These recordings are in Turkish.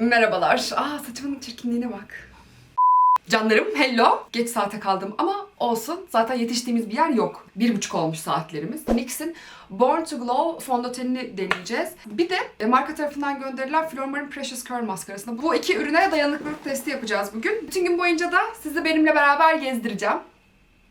Merhabalar. Aa saçımın çirkinliğine bak. Canlarım hello. Geç saate kaldım ama olsun. Zaten yetiştiğimiz bir yer yok. Bir buçuk olmuş saatlerimiz. NYX'in Born to Glow fondötenini deneyeceğiz. Bir de e, marka tarafından gönderilen Flormar'ın Precious Curl maskarasını. Bu iki ürüne dayanıklılık testi yapacağız bugün. Bütün gün boyunca da sizi benimle beraber gezdireceğim.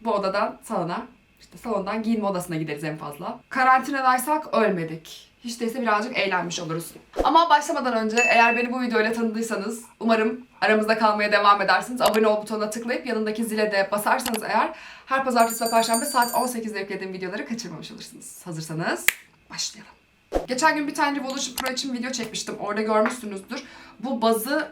Bu odadan salona. İşte salondan giyinme odasına gideriz en fazla. Karantinadaysak ölmedik. Hiç değilse birazcık eğlenmiş oluruz. Ama başlamadan önce eğer beni bu videoyla tanıdıysanız umarım aramızda kalmaya devam edersiniz. Abone ol butonuna tıklayıp yanındaki zile de basarsanız eğer her pazartesi ve perşembe saat 18'de yüklediğim videoları kaçırmamış olursunuz. Hazırsanız başlayalım. Geçen gün bir tane Revolution Pro için video çekmiştim. Orada görmüşsünüzdür. Bu bazı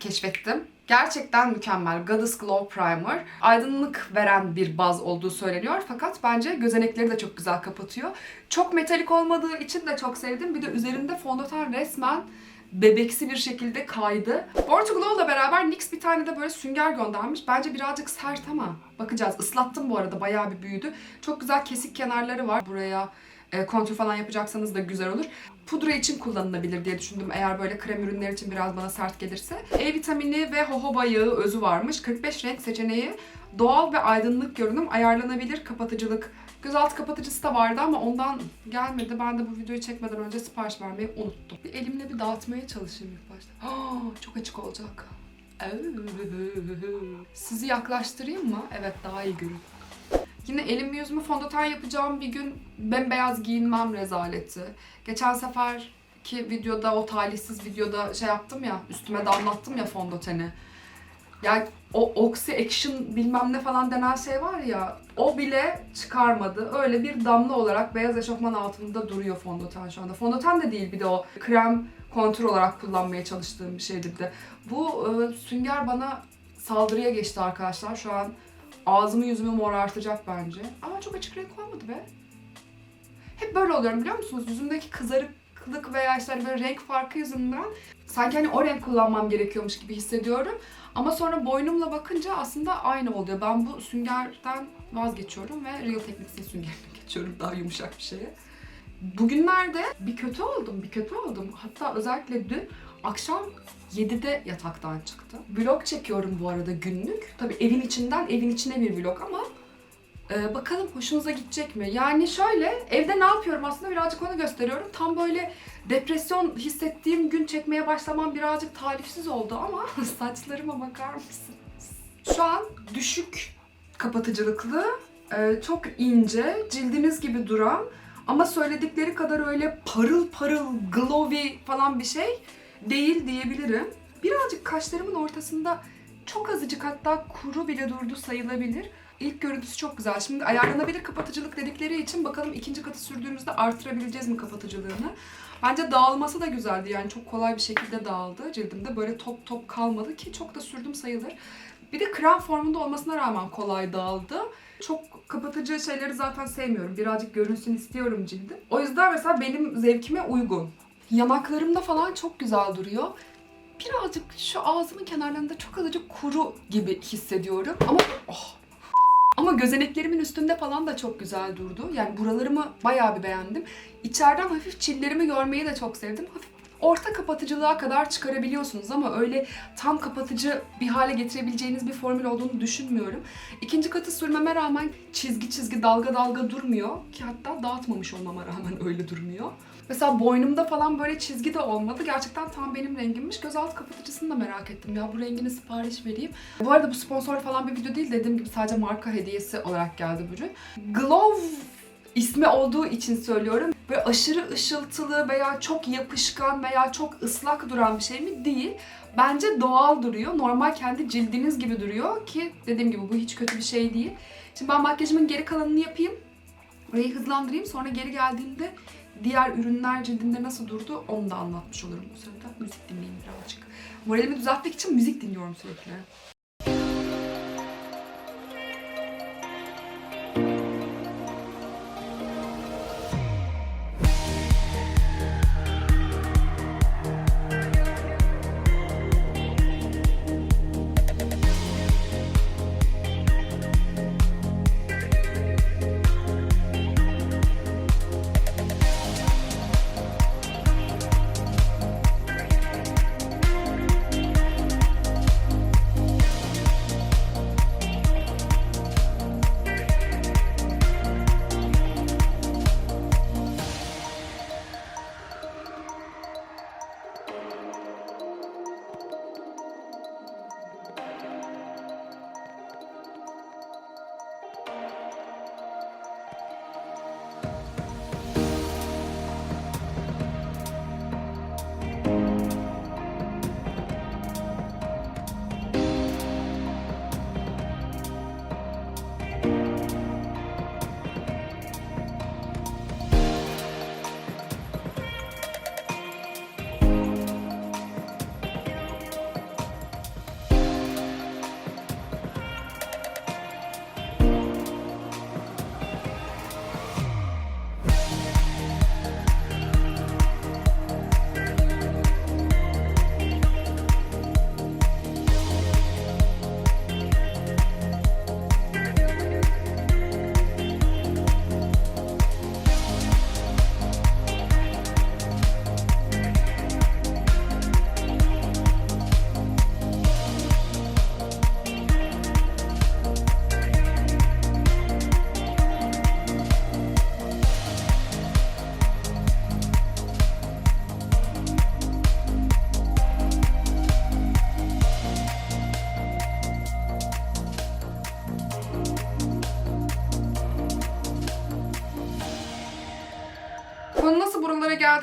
keşfettim. Gerçekten mükemmel. Goddess Glow Primer. Aydınlık veren bir baz olduğu söyleniyor. Fakat bence gözenekleri de çok güzel kapatıyor. Çok metalik olmadığı için de çok sevdim. Bir de üzerinde fondöten resmen bebeksi bir şekilde kaydı. Glow'la beraber NYX bir tane de böyle sünger göndermiş. Bence birazcık sert ama bakacağız. Islattım bu arada. Bayağı bir büyüdü. Çok güzel kesik kenarları var. Buraya e, kontür falan yapacaksanız da güzel olur. Pudra için kullanılabilir diye düşündüm eğer böyle krem ürünler için biraz bana sert gelirse. E vitamini ve jojoba yağı özü varmış. 45 renk seçeneği. Doğal ve aydınlık görünüm, ayarlanabilir kapatıcılık. Gözaltı kapatıcısı da vardı ama ondan gelmedi. Ben de bu videoyu çekmeden önce sipariş vermeyi unuttum. Bir elimle bir dağıtmaya çalışayım ilk başta. Aa, çok açık olacak. Sizi yaklaştırayım mı? Evet daha iyi görün. Yine elimi yüzümü fondöten yapacağım bir gün bembeyaz giyinmem rezaleti. Geçen seferki videoda o talihsiz videoda şey yaptım ya üstüme damlattım ya fondöteni. Yani o Oxy Action bilmem ne falan denen şey var ya o bile çıkarmadı. Öyle bir damla olarak beyaz eşofman altında duruyor fondöten şu anda. Fondöten de değil bir de o krem kontür olarak kullanmaya çalıştığım bir şeydi bir de. Bu e, sünger bana saldırıya geçti arkadaşlar. Şu an ağzımı yüzümü morartacak bence. Ama çok açık renk olmadı be. Hep böyle oluyorum biliyor musunuz? Yüzümdeki kızarıklık veya işte hani böyle renk farkı yüzünden sanki hani o renk kullanmam gerekiyormuş gibi hissediyorum. Ama sonra boynumla bakınca aslında aynı oluyor. Ben bu süngerden vazgeçiyorum ve Real Techniques'in süngerine geçiyorum daha yumuşak bir şeye. Bugünlerde bir kötü oldum, bir kötü oldum. Hatta özellikle dün akşam 7'de yataktan çıktı. Vlog çekiyorum bu arada günlük. Tabii evin içinden evin içine bir vlog ama e, bakalım hoşunuza gidecek mi? Yani şöyle evde ne yapıyorum aslında birazcık onu gösteriyorum. Tam böyle depresyon hissettiğim gün çekmeye başlamam birazcık talihsiz oldu ama saçlarıma bakar mısınız? Şu an düşük kapatıcılıklı, e, çok ince, cildiniz gibi duran ama söyledikleri kadar öyle parıl parıl, glowy falan bir şey değil diyebilirim. Birazcık kaşlarımın ortasında çok azıcık hatta kuru bile durdu sayılabilir. İlk görüntüsü çok güzel. Şimdi ayarlanabilir kapatıcılık dedikleri için bakalım ikinci katı sürdüğümüzde artırabileceğiz mi kapatıcılığını. Bence dağılması da güzeldi yani çok kolay bir şekilde dağıldı. Cildimde böyle top top kalmadı ki çok da sürdüm sayılır. Bir de krem formunda olmasına rağmen kolay dağıldı. Çok kapatıcı şeyleri zaten sevmiyorum. Birazcık görünsün istiyorum cildim. O yüzden mesela benim zevkime uygun. Yanaklarımda falan çok güzel duruyor. Birazcık şu ağzımın kenarlarında çok azıcık kuru gibi hissediyorum. Ama oh. Ama gözeneklerimin üstünde falan da çok güzel durdu. Yani buralarımı bayağı bir beğendim. İçeriden hafif çillerimi görmeyi de çok sevdim. Hafif orta kapatıcılığa kadar çıkarabiliyorsunuz ama öyle tam kapatıcı bir hale getirebileceğiniz bir formül olduğunu düşünmüyorum. İkinci katı sürmeme rağmen çizgi çizgi dalga dalga durmuyor ki hatta dağıtmamış olmama rağmen öyle durmuyor. Mesela boynumda falan böyle çizgi de olmadı. Gerçekten tam benim rengimmiş. Gözaltı kapatıcısını da merak ettim. Ya bu rengini sipariş vereyim. Bu arada bu sponsor falan bir video değil. Dediğim gibi sadece marka hediyesi olarak geldi bu ürün. Glove ismi olduğu için söylüyorum. Böyle aşırı ışıltılı veya çok yapışkan veya çok ıslak duran bir şey mi? Değil. Bence doğal duruyor. Normal kendi cildiniz gibi duruyor ki dediğim gibi bu hiç kötü bir şey değil. Şimdi ben makyajımın geri kalanını yapayım. Orayı hızlandırayım. Sonra geri geldiğimde diğer ürünler cildimde nasıl durdu onu da anlatmış olurum bu sırada. Müzik dinleyeyim birazcık. Moralimi düzeltmek için müzik dinliyorum sürekli.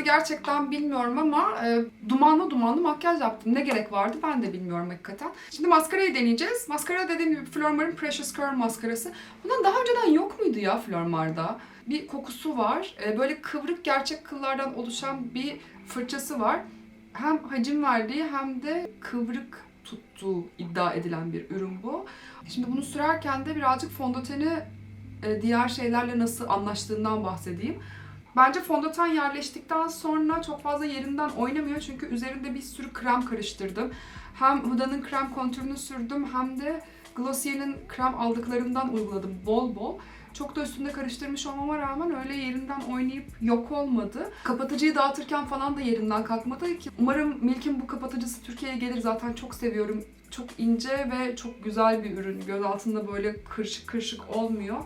Geldi gerçekten bilmiyorum ama e, dumanlı dumanlı makyaj yaptım. Ne gerek vardı ben de bilmiyorum hakikaten. Şimdi maskarayı deneyeceğiz. Maskara dediğim gibi Flormar'ın Precious Curl maskarası. Bundan daha önceden yok muydu ya Flormar'da? Bir kokusu var. E, böyle kıvrık gerçek kıllardan oluşan bir fırçası var. Hem hacim verdiği hem de kıvrık tuttuğu iddia edilen bir ürün bu. Şimdi bunu sürerken de birazcık fondöteni e, diğer şeylerle nasıl anlaştığından bahsedeyim. Bence fondöten yerleştikten sonra çok fazla yerinden oynamıyor çünkü üzerinde bir sürü krem karıştırdım. Hem Huda'nın krem kontürünü sürdüm hem de Glossier'in krem aldıklarından uyguladım bol bol. Çok da üstünde karıştırmış olmama rağmen öyle yerinden oynayıp yok olmadı. Kapatıcıyı dağıtırken falan da yerinden kalkmadı ki. Umarım Milk'in bu kapatıcısı Türkiye'ye gelir. Zaten çok seviyorum. Çok ince ve çok güzel bir ürün. Göz altında böyle kırışık kırışık olmuyor.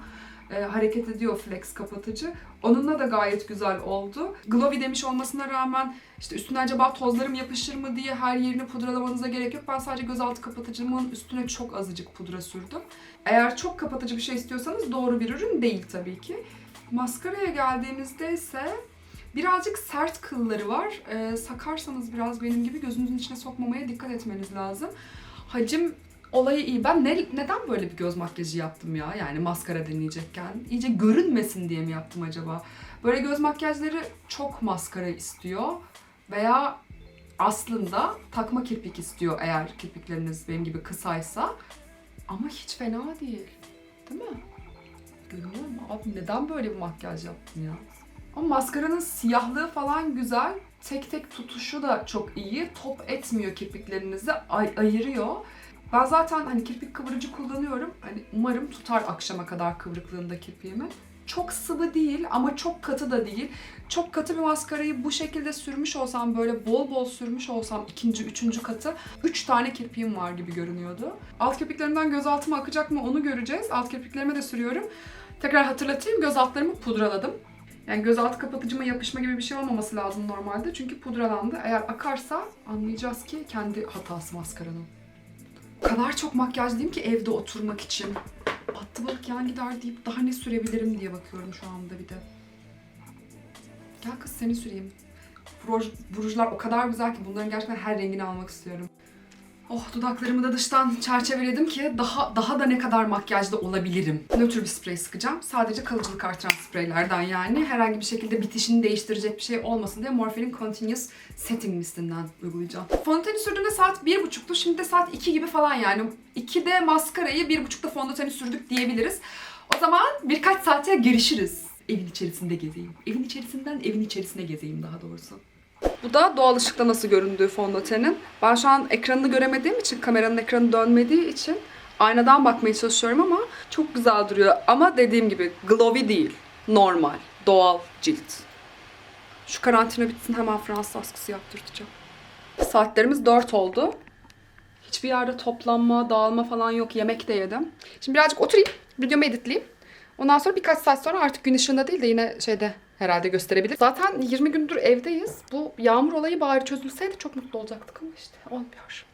Ee, hareket ediyor flex kapatıcı. Onunla da gayet güzel oldu. Glowy demiş olmasına rağmen işte üstüne acaba tozlarım yapışır mı diye her yerini pudralamanıza gerek yok. Ben sadece gözaltı kapatıcımın üstüne çok azıcık pudra sürdüm. Eğer çok kapatıcı bir şey istiyorsanız doğru bir ürün değil tabii ki. Maskaraya geldiğimizde ise birazcık sert kılları var. Ee, sakarsanız biraz benim gibi gözünüzün içine sokmamaya dikkat etmeniz lazım. Hacim olayı iyi. Ben ne, neden böyle bir göz makyajı yaptım ya? Yani maskara deneyecekken. İyice görünmesin diye mi yaptım acaba? Böyle göz makyajları çok maskara istiyor. Veya aslında takma kirpik istiyor eğer kirpikleriniz benim gibi kısaysa. Ama hiç fena değil. Değil mi? Görünüyor mu? Abi neden böyle bir makyaj yaptım ya? Ama maskaranın siyahlığı falan güzel. Tek tek tutuşu da çok iyi. Top etmiyor kirpiklerinizi. Ay ayırıyor. Ben zaten hani kirpik kıvırıcı kullanıyorum. Hani umarım tutar akşama kadar kıvrıklığında kirpiğimi. Çok sıvı değil ama çok katı da değil. Çok katı bir maskarayı bu şekilde sürmüş olsam böyle bol bol sürmüş olsam ikinci, üçüncü katı üç tane kirpiğim var gibi görünüyordu. Alt kirpiklerimden göz altıma akacak mı onu göreceğiz. Alt kirpiklerime de sürüyorum. Tekrar hatırlatayım göz altlarımı pudraladım. Yani gözaltı kapatıcıma yapışma gibi bir şey olmaması lazım normalde. Çünkü pudralandı. Eğer akarsa anlayacağız ki kendi hatası maskaranın. Kadar çok makyajlıyım ki evde oturmak için. Battı balık yan gider deyip daha ne sürebilirim diye bakıyorum şu anda bir de. Gel kız seni süreyim. Bu rujlar o kadar güzel ki bunların gerçekten her rengini almak istiyorum. Oh dudaklarımı da dıştan çerçeveledim ki daha daha da ne kadar makyajlı olabilirim. Nötr bir sprey sıkacağım. Sadece kalıcılık artıran spreylerden yani. Herhangi bir şekilde bitişini değiştirecek bir şey olmasın diye Morphe'nin Continuous Setting Mist'inden uygulayacağım. Fondöteni sürdüğümde saat 1.30'tu. Şimdi de saat 2 gibi falan yani. 2'de maskarayı 1.30'da fondöteni sürdük diyebiliriz. O zaman birkaç saate görüşürüz. Evin içerisinde gezeyim. Evin içerisinden evin içerisine gezeyim daha doğrusu. Bu da doğal ışıkta nasıl göründüğü fondötenin. Ben şu an ekranını göremediğim için, kameranın ekranı dönmediği için aynadan bakmaya çalışıyorum ama çok güzel duruyor. Ama dediğim gibi glowy değil, normal, doğal cilt. Şu karantina bitsin hemen Fransız askısı yaptırtacağım. Saatlerimiz 4 oldu. Hiçbir yerde toplanma, dağılma falan yok. Yemek de yedim. Şimdi birazcık oturayım, videomu editleyeyim. Ondan sonra birkaç saat sonra artık gün ışığında değil de yine şeyde herhalde gösterebilir. Zaten 20 gündür evdeyiz. Bu yağmur olayı bari çözülseydi çok mutlu olacaktık ama işte olmuyor.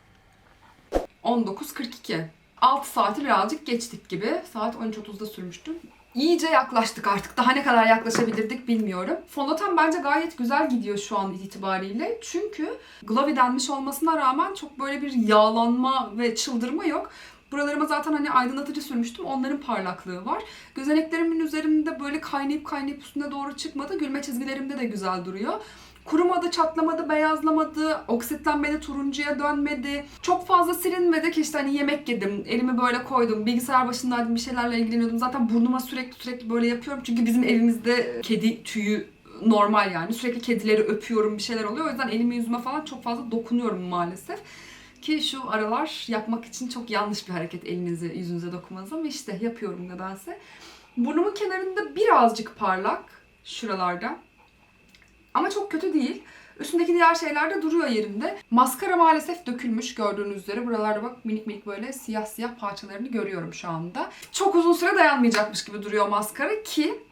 19.42. 6 saati birazcık geçtik gibi. Saat 13.30'da sürmüştüm. İyice yaklaştık artık. Daha ne kadar yaklaşabilirdik bilmiyorum. Fondöten bence gayet güzel gidiyor şu an itibariyle. Çünkü Glowy denmiş olmasına rağmen çok böyle bir yağlanma ve çıldırma yok. Buralarıma zaten hani aydınlatıcı sürmüştüm. Onların parlaklığı var. Gözeneklerimin üzerinde böyle kaynayıp kaynayıp üstüne doğru çıkmadı. Gülme çizgilerimde de güzel duruyor. Kurumadı, çatlamadı, beyazlamadı, oksitlenmedi, turuncuya dönmedi. Çok fazla silinmedi ki işte hani yemek yedim, elimi böyle koydum, bilgisayar başındaydım, bir şeylerle ilgileniyordum. Zaten burnuma sürekli sürekli böyle yapıyorum. Çünkü bizim evimizde kedi tüyü normal yani. Sürekli kedileri öpüyorum, bir şeyler oluyor. O yüzden elime yüzüme falan çok fazla dokunuyorum maalesef. Ki şu aralar yapmak için çok yanlış bir hareket elinize, yüzünüze dokunmanız ama işte yapıyorum nedense. Burnumun kenarında birazcık parlak şuralarda. Ama çok kötü değil. Üstündeki diğer şeyler de duruyor yerinde. Maskara maalesef dökülmüş gördüğünüz üzere. Buralarda bak minik minik böyle siyah siyah parçalarını görüyorum şu anda. Çok uzun süre dayanmayacakmış gibi duruyor maskara ki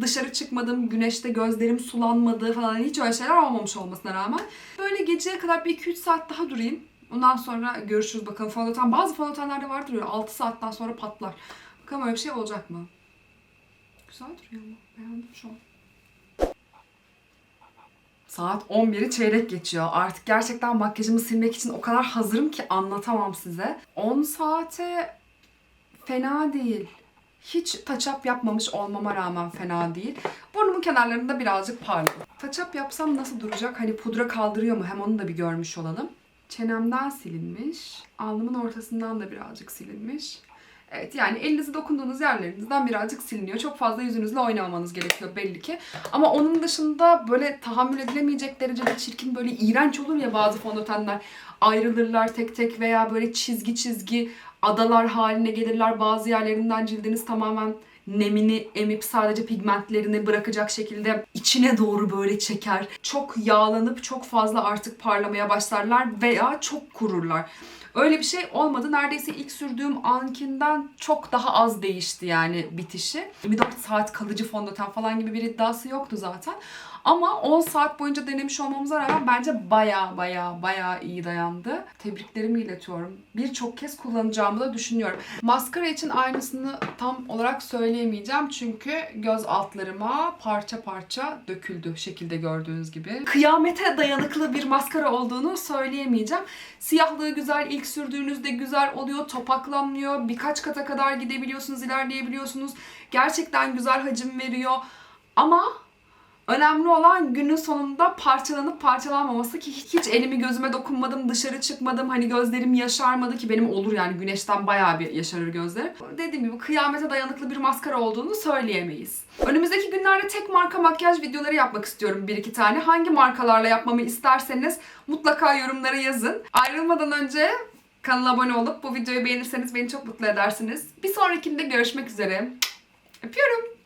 dışarı çıkmadım, güneşte gözlerim sulanmadı falan hiç öyle şeyler olmamış olmasına rağmen. Böyle geceye kadar bir 2-3 saat daha durayım. Ondan sonra görüşürüz bakalım fondöten. Bazı fondötenlerde vardır öyle 6 saatten sonra patlar. Bakalım öyle bir şey olacak mı? Güzel duruyor ama. Beğendim şu an. Saat 11'i çeyrek geçiyor. Artık gerçekten makyajımı silmek için o kadar hazırım ki anlatamam size. 10 saate fena değil. Hiç up yapmamış olmama rağmen fena değil. Burnumun kenarlarında birazcık parladı. Up yapsam nasıl duracak? Hani pudra kaldırıyor mu? Hem onu da bir görmüş olalım. Çenemden silinmiş. Alnımın ortasından da birazcık silinmiş. Evet yani elinizi dokunduğunuz yerlerinizden birazcık siliniyor. Çok fazla yüzünüzle oynamamanız gerekiyor belli ki. Ama onun dışında böyle tahammül edilemeyecek derecede çirkin böyle iğrenç olur ya bazı fondötenler. Ayrılırlar tek tek veya böyle çizgi çizgi adalar haline gelirler. Bazı yerlerinden cildiniz tamamen nemini emip sadece pigmentlerini bırakacak şekilde içine doğru böyle çeker. Çok yağlanıp çok fazla artık parlamaya başlarlar veya çok kururlar. Öyle bir şey olmadı. Neredeyse ilk sürdüğüm ankinden çok daha az değişti yani bitişi. 24 saat kalıcı fondöten falan gibi bir iddiası yoktu zaten. Ama 10 saat boyunca denemiş olmamıza rağmen bence baya baya baya iyi dayandı. Tebriklerimi iletiyorum. Birçok kez kullanacağımı da düşünüyorum. Maskara için aynısını tam olarak söyleyemeyeceğim. Çünkü göz altlarıma parça parça döküldü şekilde gördüğünüz gibi. Kıyamete dayanıklı bir maskara olduğunu söyleyemeyeceğim. Siyahlığı güzel, ilk sürdüğünüzde güzel oluyor, topaklanmıyor. Birkaç kata kadar gidebiliyorsunuz, ilerleyebiliyorsunuz. Gerçekten güzel hacim veriyor. Ama Önemli olan günün sonunda parçalanıp parçalanmaması ki hiç, elimi gözüme dokunmadım, dışarı çıkmadım. Hani gözlerim yaşarmadı ki benim olur yani güneşten bayağı bir yaşarır gözlerim. Dediğim gibi kıyamete dayanıklı bir maskara olduğunu söyleyemeyiz. Önümüzdeki günlerde tek marka makyaj videoları yapmak istiyorum bir iki tane. Hangi markalarla yapmamı isterseniz mutlaka yorumlara yazın. Ayrılmadan önce kanala abone olup bu videoyu beğenirseniz beni çok mutlu edersiniz. Bir sonrakinde görüşmek üzere. Öpüyorum.